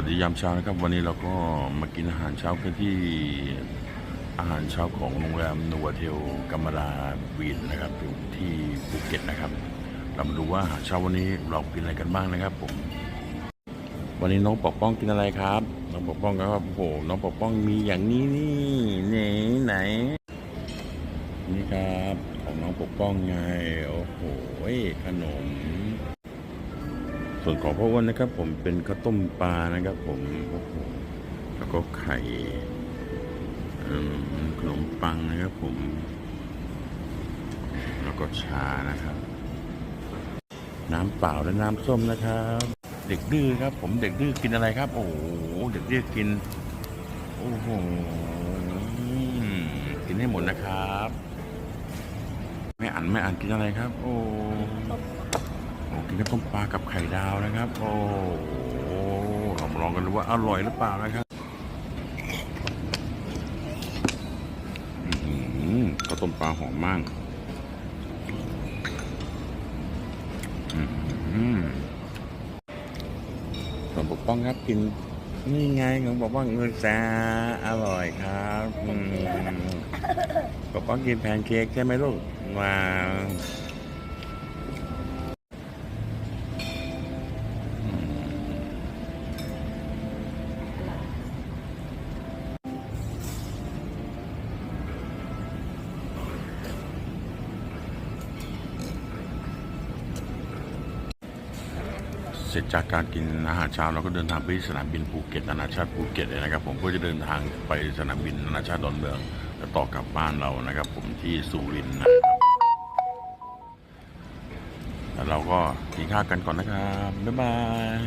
วัสดียามเช้านะครับ วันนี้เราก็มากินอาหารเช้ากันที่อาหารเช้าของโรงแรมนัวเทลกัมมาลาวีนนะครับอยู่ที่ภูเก็ตนะครับ เรามาดูว่าอาหารเช้าวันนี้เรากินอะไรกันบ้างนะครับผมวันนี้น้องปกป้องกินอะไรครับ น้องปกป้องก็ครับโอ้โหน้องปกป้องมีอย่างนี้นี่ไหนไหน นี่ครับของน้องปกป้องไงโอ้โหขนม ส่วนของพ่ออ้วนนะครับ ผมเป็นข้าวต้มปลานะครับ ผมโอ้โหแล้วก็ไข่ขนมปังนะครับ ผม แล้วก็ชานะครับ น้ำเปล่าและน้ำส้มนะครับ เด็กดื้อครับ ผมเด็กดื้อกินอะไรครับ โอ้โหเด็กดื้อกินโอ้โหกินให้หมดนะครับ ไม่อ่านไม่อ่านกินอะไรครับ โอ้ นข้าวต้มปลากับไข่ดาวนะครับ โอ้โหเรามาลองกันดูว่าอร่อยหรือเปล่านะครับอื้อหือข้าวต้มปลาหอมมากอื้อหือส่วนปกป้องครับกินนี่ไงของปกป้องเงินแซาอร่อยครับอืมปกป้องกินแพนเค้กใช่ไหมลูกว้าว ร็จจากการกินอาหารเช้าเราก็เดินทางไปที่สนามบินภูเก็ตนานาชาติภูเก็ตเลยนะครับ ผมเพื่อจะเดินทางไปสนามบินนานาชาติดอนเมืองแล้วต่อกลับบ้านเรานะครับ ผมที่สุรินทร์นะครับแล้วเราก็กินข้าวกันก่อนนะครับบ๊ายบาย